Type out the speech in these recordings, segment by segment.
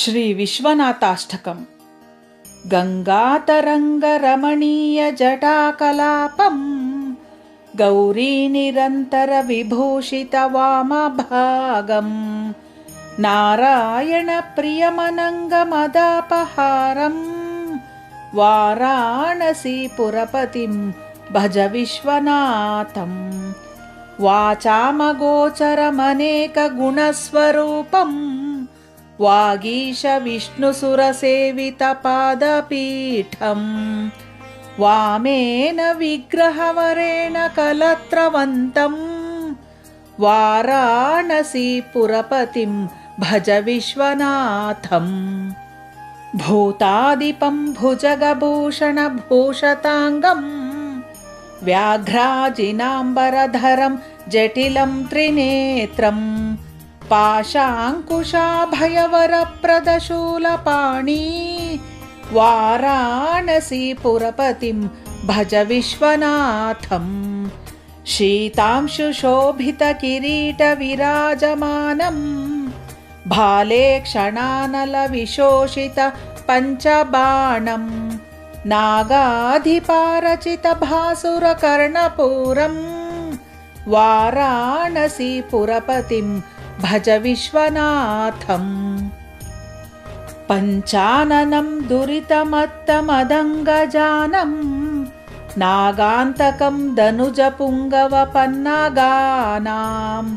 శ్రీ విశ్వనాథాష్టకం गङ्गातरङ्गरमणीयजटाकलापं गौरीनिरन्तरविभूषितवामभागं नारायणप्रियमनङ्गमदापहारं वाराणसीपुरपतिं भज विश्वनाथम् वाचामगोचरमनेकगुणस्वरूपम् वागीश विष्णुसुरसेवितपादपीठम् वामेन विग्रहवरेण कलत्रवन्तम् वाराणसीपुरपतिं भज विश्वनाथम् भूतादिपं भुजगभूषणभूषताङ्गम् व्याघ्राजिनाम्बरधरं जटिलं त्रिनेत्रम् पाशाङ्कुशाभयवरप्रदशूलपाणी वाराणसीपुरपतिं भज विश्वनाथम् शीतांशुशोभितकिरीटविराजमानम् भाले क्षणानलविशोषित पञ्चबाणम् नागाधिपारचितभासुरकर्णपूरम् वाराणसीपुरपतिं भज विश्वनाथम्। पञ्चाननं दुरितमत्तमदङ्गजानम्। नागान्तकं दनुजपुङ्गवपन्नगानां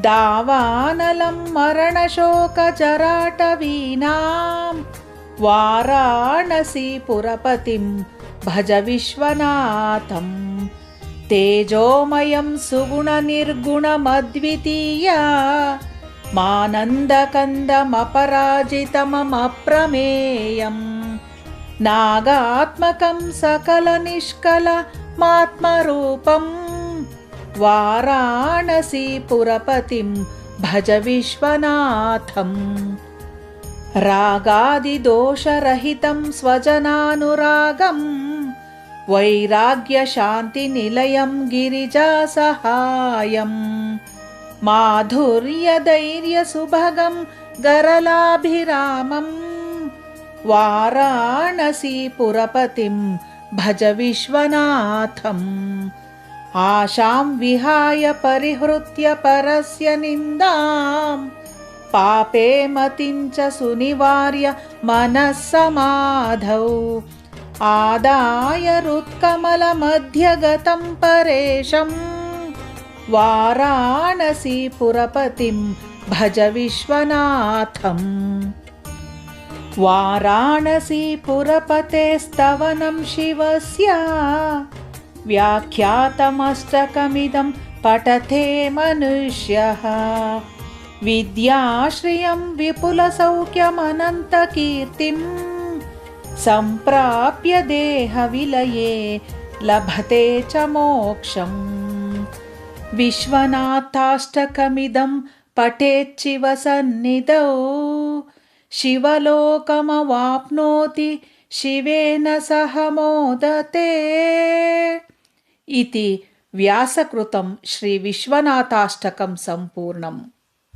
दावानलं मरणशोकजराटवीनां वाराणसीपुरपतिं भज विश्वनाथम् तेजोमयं सुगुणनिर्गुणमद्वितीया मानन्दकन्दमपराजितममप्रमेयम् नागात्मकं सकलनिष्कलमात्मरूपम् वाराणसीपुरपतिं भज विश्वनाथम् रागादिदोषरहितं स्वजनानुरागम् वैराग्यशान्तिनिलयं गिरिजासहायम् माधुर्यधैर्यसुभगं गरलाभिरामम् वाराणसीपुरपतिं भज विश्वनाथम् आशां विहाय परिहृत्य परस्य निन्दां पापे मतिं च सुनिवार्य मनः समाधौ आदाय रुत्कमलमध्यगतं परेशं वाराणसीपुरपतिं भज विश्वनाथम् वाराणसीपुरपतेस्तवनं शिवस्य व्याख्यातमष्टकमिदं पठते मनुष्यः विद्याश्रियं विपुलसौख्यमनन्तकीर्तिम् सम्प्राप्य देहविलये लभते च मोक्षम्। विश्वनाथाष्टकमिदं पठेच्छिव सन्निधौ। शिवलोकमवाप्नोति शिवेन सह मोदते। इति व्यासकृतं श्रीविश्वनाथाष्टकं सम्पूर्णम्